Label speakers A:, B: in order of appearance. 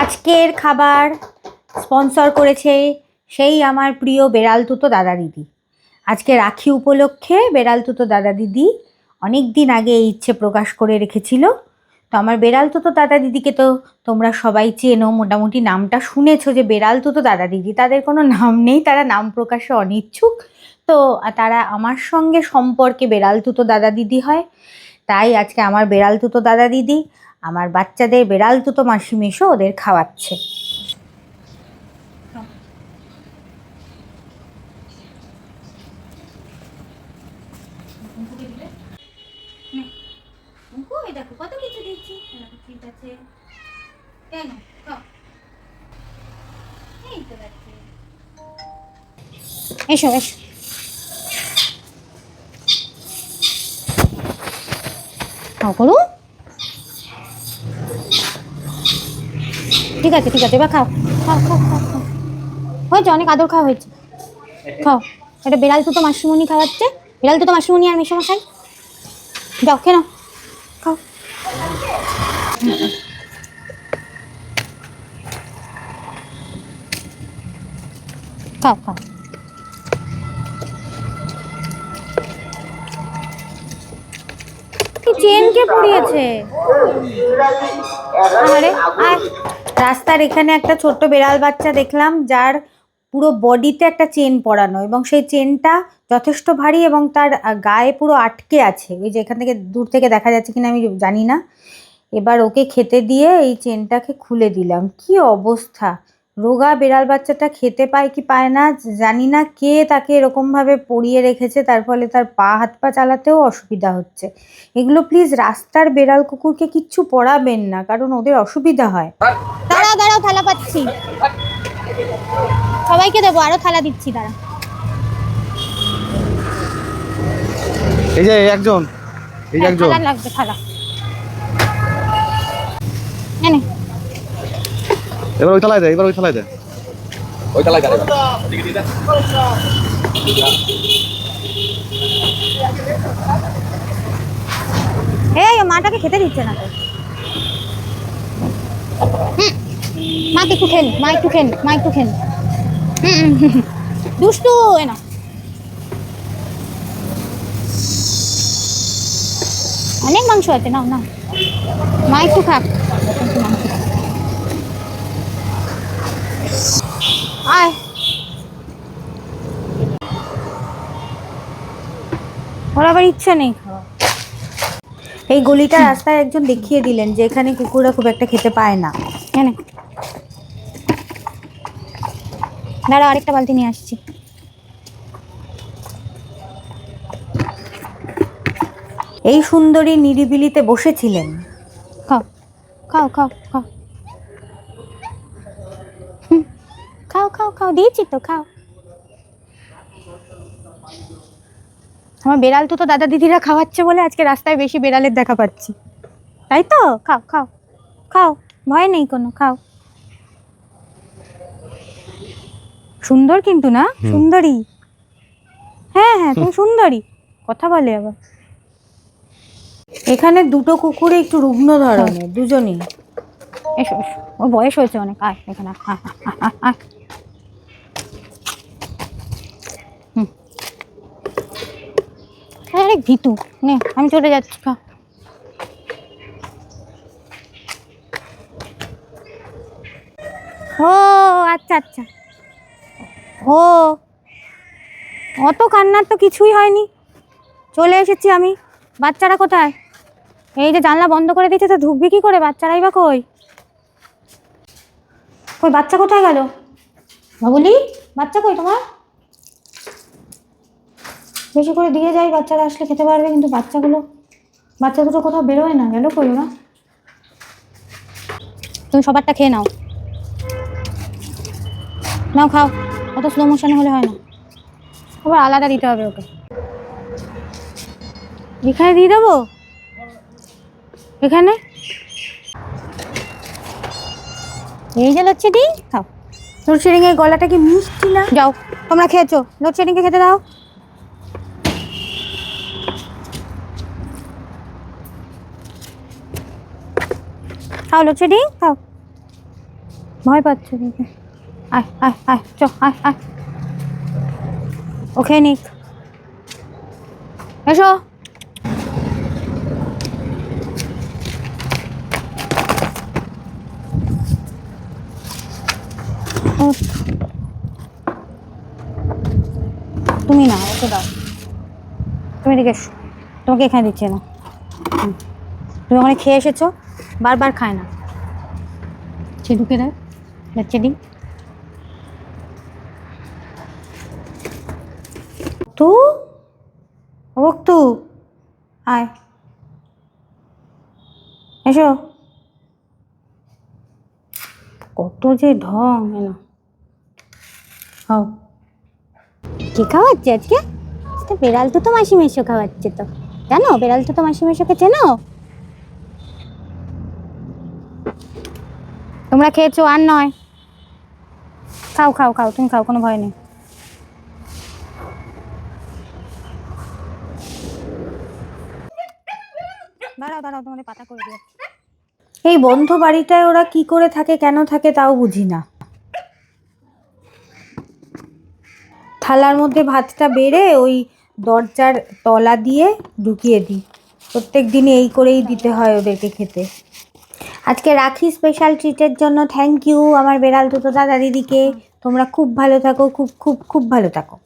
A: আজকের খাবার স্পন্সর করেছে সেই আমার প্রিয় বেড়াল তুতো দাদা দিদি। আজকে রাখি উপলক্ষে বেড়াল তুতো দাদা দিদি অনেক দিন আগে এই ইচ্ছে প্রকাশ করে রেখেছিল। তো আমার বেড়াল তুতো দাদা দিদিকে তো তোমরা সবাই চেনো, মোটামুটি নামটা শুনেছো যে বেড়াল তুতো দাদা দিদি। তাদের কোনো নাম নেই, তারা নাম প্রকাশে অনিচ্ছুক। তো তারা আমার সঙ্গে সম্পর্কে বেড়াল তুতো দাদা দিদি হয়। তাই আজকে আমার বেড়াল তুতো দাদা দিদি আমার বাচ্চাদের বেড়াল তুতো মাসি মেশো ওদের খাওয়াচ্ছে। কত কিছু দিচ্ছি ঠিক আছে কেন এই তো এসো এসো। খাও করু ঠিক আছে ঠিক আছে, এবার খাও। খাও খাও খাও খাও। হয়েছে, অনেক আদর খাওয়া হয়েছে। খাও। এটা বেড়াল তো মাসিমণি খাওয়াচ্ছে। বেড়াল তো মাসিমণি আর মেশামশাই যাও নাও। খাও। খাও খাও। চেন কে পড়িয়েছে? আরে আর রাস্তার এখানে একটা ছোট্ট বেড়াল বাচ্চা দেখলাম, যার পুরো বডিতে একটা চেন পরানো এবং সেই চেনটা যথেষ্ট ভারী এবং তার গায়ে পুরো আটকে আছে। ওই যে এখান থেকে দূর থেকে দেখা যাচ্ছে কিনা আমি জানি না। এবার ওকে খেতে দিয়ে এই চেনটাকে খুলে দিলাম। কি অবস্থা! রোগা বেড়াল বাচ্চাটা খেতে পায় কি পায় না জানি না। কে তাকে এরকমভাবে পড়িয়ে রেখেছে তার ফলে তার পা হাত পা চালাতেও অসুবিধা হচ্ছে। এগুলো প্লিজ রাস্তার বেড়াল কুকুরকে কিচ্ছু পড়াবেন না কারণ ওদের অসুবিধা হয়। দাঁড়াও দাঁড়াও থালা পাচ্ছি। সবাইকে দেবো আরও থালা দিচ্ছি দাঁড়া
B: এই যে একজন এই
A: হ্যাঁ,
B: একজন।
A: থালা লাগবে থালা। এনে।
B: এবার ওই থালায় দে এবার ওই থালায় দে। ওই থালায় দে
A: এই মাটাকে খেতে দিচ্ছে না একটু খেন মা একটু খেন মা একটু খেন হুম, হুম, হুম, হুম। দুষ্টু এনা অনেক মাংস আছে নাও নাও। মা একটু খাক একটু মাংস খাক। আয়। ওর আবার ইচ্ছে নেই খাওয়া এই গলিটা রাস্তায় একজন দেখিয়ে দিলেন যে এখানে কুকুররা খুব একটা খেতে পায় না। এনে দাঁড়া আরেকটা বালতি নিয়ে আসছি। এই সুন্দরী নিরিবিলিতে বসেছিলেন। খাও খাও খাও খাও। খাও খাও খাও দিয়েছি তো খাও আমার বেড়াল তো তো দাদা দিদিরা খাওয়াচ্ছে বলে আজকে রাস্তায় বেশি বেড়ালের দেখা পাচ্ছি। তাই তো? খাও খাও খাও ভয় নেই কোনো খাও। সুন্দর কিন্তু না। সুন্দরী। হ্যাঁ হ্যাঁ তুমি সুন্দরী। কথা বলে আবার। এখানে দুটো কুকুরে একটু রুগ্ন ধরনের দুজনই। এসো এসো। ওর বয়স হয়েছে অনেক আয় এখানে আয়, আয়, আয়, আয়, আয়। হুম আরে ভিতু, নে, আমি চলে যাচ্ছি ও আচ্ছা আচ্ছা। ও, অত কান্নার তো কিছুই হয়নি। চলে এসেছি আমি। বাচ্চারা কোথায়? এই যে জানলা বন্ধ করে দিয়েছে তো ঢুকবি কি করে? বাচ্চারাই বা কই? কই, বাচ্চা কোথায় গেল? বাবুলি, বাচ্চা কই তোমার? বেশি করে দিয়ে যাই, বাচ্চারা আসলে খেতে পারবে, কিন্তু বাচ্চাগুলো, বাচ্চা দুটো কোথাও বেরোয় না, গেল কই না তুমি সবারটা খেয়ে নাও। নাও খাও, অত স্লো মোশনে হলে হয় না। আবার আলাদা দিতে হবে ওকে। এখানে দিয়ে দেবো? এখানে? এই যে লোডশেডিং, খাও। লোডশেডিং এর গলাটা কি মিষ্টি না? যাও, তোমরা খেয়েছো। লোডশেডিংকে খেতে দাও। খাও লোডশেডিং খাও।
C: ভয় পাচ্ছে দেখে আয় আয় আয়, চ, আয় আয়। ওকে নিক। এসো। তুমি না, ওকে দাও। তুমি এদিকে তোমাকে এখানে দিচ্ছে না। তুমি ওখানে খেয়ে এসেছ? বারবার খায় না। সে ঢুকে দেয় বাচ্চা দিই তু তু আয়। এসো। কত যে ঢং এনা হও।
A: কে খাওয়াচ্ছে আজকে? বেড়াল তো তো মাসি মেশো খাওয়াচ্ছে তো। জানো, বেড়াল তো তো মাসি মেশোকে চেনো?
C: তোমরা খেয়েছো আর নয়। খাও খাও খাও, তুমি খাও, কোনো ভয় নেই। এই বন্ধ বাড়িটায় ওরা কি করে থাকে, কেন থাকে তাও বুঝি না। থালার মধ্যে ভাতটা বেড়ে ওই দরজার তলা দিয়ে ঢুকিয়ে দিই। প্রত্যেক দিনই এই করেই দিতে হয় ওদেরকে খেতে। আজকে রাখি স্পেশাল ট্রিটের জন্য থ্যাংক ইউ আমার বেড়াল দুটো দাদা দিদিকে। তোমরা খুব ভালো থাকো, খুব খুব খুব ভালো থাকো।